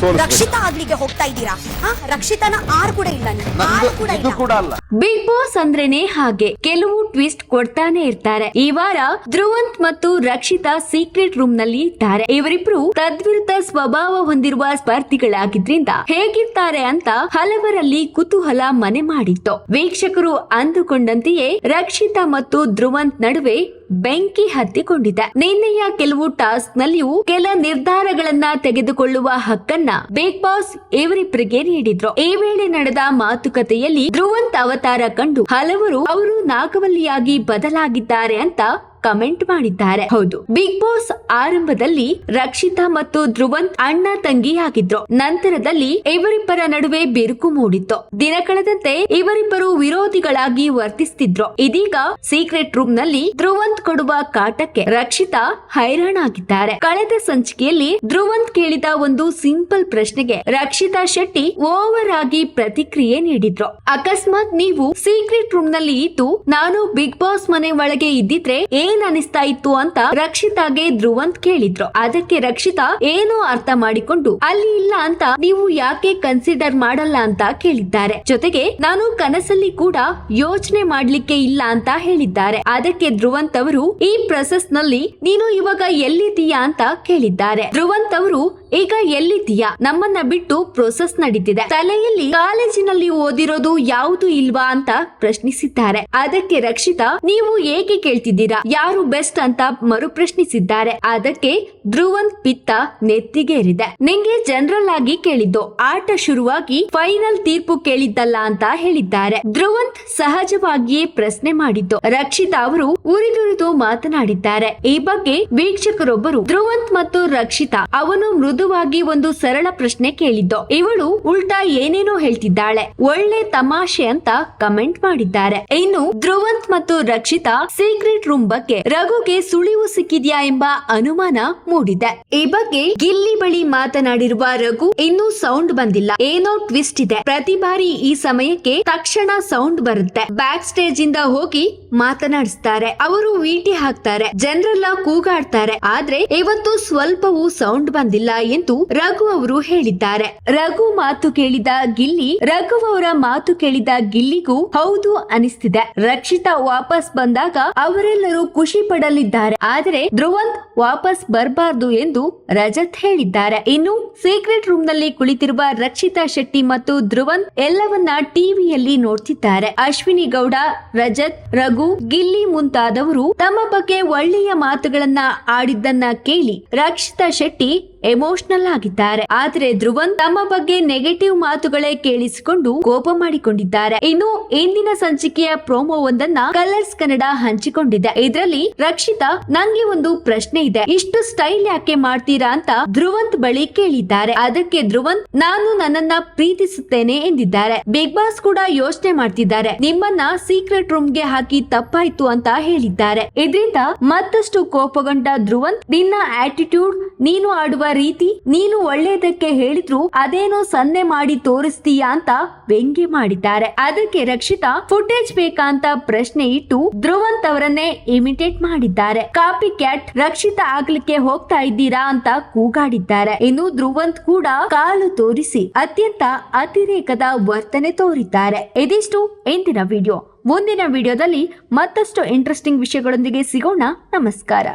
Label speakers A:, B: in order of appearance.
A: ಸೋಲಿಸ್ಬೇಕು.
B: ರಕ್ಷಿತಾ ಆಗ್ಲಿಕ್ಕೆ ಹೋಗ್ತಾ ಇದ್ದೀರಾ? ಹಾ ರಕ್ಷಿತಾನ ಆರ್ ಕೂಡ ಇಲ್ಲ ನೀವು ಆರ್ ಕೂಡ ಇಲ್ಲ.
A: ಕೂಡ ಅಲ್ಲ.
C: ಬಿಗ್ ಬಾಸ್ ಅಂದ್ರೇನೆ ಹಾಗೆ. ಕೆಲವು ಟ್ವಿಸ್ಟ್ ಕೊಡ್ತಾನೆ ಇರ್ತಾರೆ. ಈ ವಾರ ಧ್ರುವಂತ್ ಮತ್ತು ರಕ್ಷಿತಾ ಸೀಕ್ರೆಟ್ ರೂಮ್ನಲ್ಲಿ ಇದ್ದಾರೆ. ಇವರಿಬ್ರು ತದ್ವಿರುದ್ಧ ಸ್ವಭಾವ ಹೊಂದಿರುವ ಸ್ಪರ್ಧಿಗಳಾಗಿದ್ರಿಂದ ಹೇಗಿರ್ತಾರೆ ಅಂತ ಹಲವರಲ್ಲಿ ಕುತೂಹಲ ಮನೆ ಮಾಡಿತ್ತು. ವೀಕ್ಷಕರು ಅಂದುಕೊಂಡಂತೆಯೇ ರಕ್ಷಿತಾ ಮತ್ತು ಧ್ರುವಂತ್ ನಡುವೆ ಬೆಂಕಿ ಹತ್ತಿಕೊಂಡಿದೆ. ನಿನ್ನೆಯ ಕೆಲವು ಟಾಸ್ಕ್ ನಲ್ಲಿಯೂ ಕೆಲ ನಿರ್ಧಾರಗಳನ್ನ ತೆಗೆದುಕೊಳ್ಳುವ ಹಕ್ಕನ್ನ ಬಿಗ್ ಬಾಸ್ ಇವರಿಬ್ಬರಿಗೆ ನೀಡಿದ್ರು. ಈ ವೇಳೆ ನಡೆದ ಮಾತುಕತೆಯಲ್ಲಿ ಧ್ರುವಂತ್ ಅವತಾರ ಕಂಡು ಹಲವರು ಅವರು ನಾಗವಲ್ಲಿಯಾಗಿ ಬದಲಾಗಿದ್ದಾರೆ ಅಂತ ಕಮೆಂಟ್ ಮಾಡಿದ್ದಾರೆ. ಹೌದು. ಬಿಗ್ ಬಾಸ್ ಆರಂಭದಲ್ಲಿ ರಕ್ಷಿತಾ ಮತ್ತು ಧ್ರುವಂತ್ ಅಣ್ಣ ತಂಗಿಯಾಗಿದ್ರು. ನಂತರದಲ್ಲಿ ಇವರಿಬ್ಬರ ನಡುವೆ ಬಿರುಕು ಮೂಡಿತ್ತು. ದಿನ ಕಳೆದಂತೆ ಇವರಿಬ್ಬರು ವಿರೋಧಿಗಳಾಗಿ ವರ್ತಿಸ್ತಿದ್ರು. ಇದೀಗ ಸೀಕ್ರೆಟ್ ರೂಮ್ನಲ್ಲಿ ಧ್ರುವಂತ್ ಕೊಡುವ ಕಾಟಕ್ಕೆ ರಕ್ಷಿತಾ ಹೈರಾಣಾಗಿದ್ದಾರೆ. ಕಳೆದ ಸಂಚಿಕೆಯಲ್ಲಿ ಧ್ರುವಂತ್ ಕೇಳಿದ ಒಂದು ಸಿಂಪಲ್ ಪ್ರಶ್ನೆಗೆ ರಕ್ಷಿತಾ ಶೆಟ್ಟಿ ಓವರ್ ಆಗಿ ಪ್ರತಿಕ್ರಿಯೆ ನೀಡಿದ್ರು. ಅಕಸ್ಮಾತ್ ನೀವು ಸೀಕ್ರೆಟ್ ರೂಮ್ನಲ್ಲಿ ಇದ್ದು, ನಾನು ಬಿಗ್ ಬಾಸ್ ಮನೆ ಒಳಗೆ ಇದ್ದಿದ್ರೆ ಅನಿಸ್ತಾ ಇತ್ತು ಅಂತ ರಕ್ಷಿತಾಗೆ ಧ್ರುವಂತ್ ಕೇಳಿದ್ರು. ಅದಕ್ಕೆ ರಕ್ಷಿತಾ, ಏನು ಅರ್ಥ ಮಾಡಿಕೊಂಡು ಅಲ್ಲಿ ಇಲ್ಲ ಅಂತ ನೀವು ಯಾಕೆ ಕನ್ಸಿಡರ್ ಮಾಡಲ್ಲ ಅಂತ ಕೇಳಿದ್ದಾರೆ. ಜೊತೆಗೆ ನಾನು ಕನಸಲ್ಲಿ ಕೂಡ ಯೋಚನೆ ಮಾಡ್ಲಿಕ್ಕೆ ಇಲ್ಲ ಅಂತ ಹೇಳಿದ್ದಾರೆ. ಅದಕ್ಕೆ ಧ್ರುವಂತ್ ಅವರು, ಈ ಪ್ರೊಸೆಸ್ನಲ್ಲಿ ನೀನು ಇವಾಗ ಎಲ್ಲಿದೀಯಾ ಅಂತ ಕೇಳಿದ್ದಾರೆ. ಧ್ರುವಂತ್ ಅವರು ಈಗ ಎಲ್ಲಿದ್ದೀಯಾ? ನಮ್ಮನ್ನ ಬಿಟ್ಟು ಪ್ರೊಸೆಸ್ ನಡೀತಿದೆ. ತಲೆಯಲ್ಲಿ ಕಾಲೇಜಿನಲ್ಲಿ ಓದಿರೋದು ಯಾವುದು ಇಲ್ವಾ ಅಂತ ಪ್ರಶ್ನಿಸಿದ್ದಾರೆ. ಅದಕ್ಕೆ ರಕ್ಷಿತಾ, ನೀವು ಏಕೆ ಕೇಳ್ತಿದ್ದೀರಾ? ಯಾರು ಬೆಸ್ಟ್ ಅಂತ ಮರು ಪ್ರಶ್ನಿಸಿದ್ದಾರೆ. ಅದಕ್ಕೆ ಧ್ರುವಂತ್ ಪಿತ್ತ ನೆತ್ತಿಗೇರಿದೆ. ನಿಂಗೆ ಜನರಲ್ ಆಗಿ ಕೇಳಿದ್ದು. ಆಟ ಶುರುವಾಗಿ ಫೈನಲ್ ತೀರ್ಪು ಕೇಳಿದ್ದಲ್ಲ ಅಂತ ಹೇಳಿದ್ದಾರೆ. ಧ್ರುವಂತ್ ಸಹಜವಾಗಿಯೇ ಪ್ರಶ್ನೆ ಮಾಡಿದ್ದು. ರಕ್ಷಿತಾ ಅವರು ಉರಿದುರಿದು ಮಾತನಾಡಿದ್ದಾರೆ. ಈ ಬಗ್ಗೆ ವೀಕ್ಷಕರೊಬ್ಬರು ಧ್ರುವಂತ್ ಮತ್ತು ರಕ್ಷಿತಾ ಅವನು ಮೃದುವಾಗಿ ಒಂದು ಸರಳ ಪ್ರಶ್ನೆ ಕೇಳಿದ್ದು. ಇವಳು ಉಲ್ಟಾ ಏನೇನೋ ಹೇಳ್ತಿದ್ದಾಳೆ. ಒಳ್ಳೆ ತಮಾಷೆ ಅಂತ ಕಮೆಂಟ್ ಮಾಡಿದ್ದಾರೆ. ಇನ್ನು ಧ್ರುವಂತ್ ಮತ್ತು ರಕ್ಷಿತಾ ಸೀಕ್ರೆಟ್ ರೂಮ್ ಬಗ್ಗೆ ರಘುಗೆ ಸುಳಿವು ಸಿಕ್ಕಿದ್ಯಾ ಎಂಬ ಅನುಮಾನ ಮೂಡಿದೆ. ಈ ಬಗ್ಗೆ ಗಿಲ್ಲಿ ಬಳಿ ಮಾತನಾಡಿರುವ ರಘು ಇನ್ನೂ ಸೌಂಡ್ ಬಂದಿಲ್ಲ. ಏನೋ ಟ್ವಿಸ್ಟ್ ಇದೆ. ಪ್ರತಿ ಬಾರಿ ಈ ಸಮಯಕ್ಕೆ ತಕ್ಷಣ ಸೌಂಡ್ ಬರುತ್ತೆ. ಬ್ಯಾಕ್ ಸ್ಟೇಜ್ ಇಂದ ಹೋಗಿ ಮಾತನಾಡಿಸ್ತಾರೆ. ಅವರು ವೀಟಿ ಹಾಕ್ತಾರೆ. ಜನರೆಲ್ಲ ಕೂಗಾಡ್ತಾರೆ. ಆದ್ರೆ ಇವತ್ತು ಸ್ವಲ್ಪವೂ ಸೌಂಡ್ ಬಂದಿಲ್ಲ. ಎಂದು ರಘು ಅವರು ಹೇಳಿದ್ದಾರೆ. ರಘು ಮಾತು ಕೇಳಿದ ಗಿಲ್ಲಿ, ರಘು ಅವರ ಮಾತು ಕೇಳಿದ ಗಿಲ್ಲಿಗೂ ಹೌದು ಅನಿಸ್ತಿದೆ. ರಕ್ಷಿತಾ ವಾಪಸ್ ಬಂದಾಗ ಅವರೆಲ್ಲರೂ ಖುಷಿ ಪಡಲಿದ್ದಾರೆ. ಆದರೆ ಧ್ರುವಂತ್ ವಾಪಸ್ ಬರಬಾರದು ಎಂದು ರಜತ್ ಹೇಳಿದ್ದಾರೆ. ಇನ್ನು ಸೀಕ್ರೆಟ್ ರೂಮ್ನಲ್ಲಿ ಕುಳಿತಿರುವ ರಕ್ಷಿತಾ ಶೆಟ್ಟಿ ಮತ್ತು ಧ್ರುವಂತ್ ಎಲ್ಲವನ್ನ ಟಿವಿಯಲ್ಲಿ ನೋಡ್ತಿದ್ದಾರೆ. ಅಶ್ವಿನಿ ಗೌಡ, ರಜತ್, ರಘು, ಗಿಲ್ಲಿ ಮುಂತಾದವರು ತಮ್ಮ ಬಗ್ಗೆ ಒಳ್ಳೆಯ ಮಾತುಗಳನ್ನ ಆಡಿದ್ದನ್ನ ಕೇಳಿ ರಕ್ಷಿತಾ ಶೆಟ್ಟಿ ಎಮೋಷನಲ್ ಆಗಿದ್ದಾರೆ. ಆದ್ರೆ ಧ್ರುವನ್ ತಮ್ಮ ಬಗ್ಗೆ ನೆಗೆಟಿವ್ ಮಾತುಗಳೇ ಕೇಳಿಸಿಕೊಂಡು ಕೋಪ ಮಾಡಿಕೊಂಡಿದ್ದಾರೆ. ಇನ್ನು ಇಂದಿನ ಸಂಚಿಕೆಯ ಪ್ರೋಮೋ ಒಂದನ್ನ ಕಲರ್ಸ್ ಕನ್ನಡ ಹಂಚಿಕೊಂಡಿದೆ. ಇದರಲ್ಲಿ ರಕ್ಷಿತಾ, ನಂಗೆ ಒಂದು ಪ್ರಶ್ನೆ ಇದೆ. ಇಷ್ಟು ಸ್ಟೈಲ್ ಯಾಕೆ ಮಾಡ್ತೀರಾ ಅಂತ ಧ್ರುವಂತ್ ಬಳಿ ಕೇಳಿದ್ದಾರೆ. ಅದಕ್ಕೆ ಧ್ರುವಂತ್, ನಾನು ನನ್ನನ್ನ ಪ್ರೀತಿಸುತ್ತೇನೆ ಎಂದಿದ್ದಾರೆ. ಬಿಗ್ ಬಾಸ್ ಕೂಡ ಯೋಚನೆ ಮಾಡ್ತಿದ್ದಾರೆ. ನಿಮ್ಮನ್ನ ಸೀಕ್ರೆಟ್ ರೂಮ್ಗೆ ಹಾಕಿ ತಪ್ಪಾಯ್ತು ಅಂತ ಹೇಳಿದ್ದಾರೆ. ಇದರಿಂದ ಮತ್ತಷ್ಟು ಕೋಪಗೊಂಡ ಧ್ರುವಂತ್, ನಿನ್ನ ಆಟಿಟ್ಯೂಡ್ ನೀನು ಆಡುವ ರೀತಿ ನೀನು ಒಳ್ಳೇದಕ್ಕೆ ಹೇಳಿದ್ರು ಅದೇನೋ ಸನ್ನೆ ಮಾಡಿ ತೋರಿಸ್ತೀಯಾ ಅಂತ ವ್ಯಂಗ್ಯ ಮಾಡಿದ್ದಾರೆ. ಅದಕ್ಕೆ ರಕ್ಷಿತಾ ಫುಟೇಜ್ ಬೇಕಾ ಅಂತ ಪ್ರಶ್ನೆ ಇಟ್ಟು ಧ್ರುವಂತ್ ಅವರನ್ನೇ ಇಮಿಟೇಟ್ ಮಾಡಿದ್ದಾರೆ. ಕಾಪಿ ಕ್ಯಾಟ್ ರಕ್ಷಿತಾ ಆಗ್ಲಿಕ್ಕೆ ಹೋಗ್ತಾ ಇದ್ದೀರಾ ಅಂತ ಕೂಗಾಡಿದ್ದಾರೆ. ಇನ್ನು ಧ್ರುವಂತ್ ಕೂಡ ಕಾಲು ತೋರಿಸಿ ಅತ್ಯಂತ ಅತಿರೇಕದ ವರ್ತನೆ ತೋರಿದ್ದಾರೆ. ಇದಿಷ್ಟು ಇಂದಿನ ವಿಡಿಯೋ. ಮುಂದಿನ ವಿಡಿಯೋದಲ್ಲಿ ಮತ್ತಷ್ಟು ಇಂಟ್ರೆಸ್ಟಿಂಗ್ ವಿಷಯಗಳೊಂದಿಗೆ ಸಿಗೋಣ. ನಮಸ್ಕಾರ.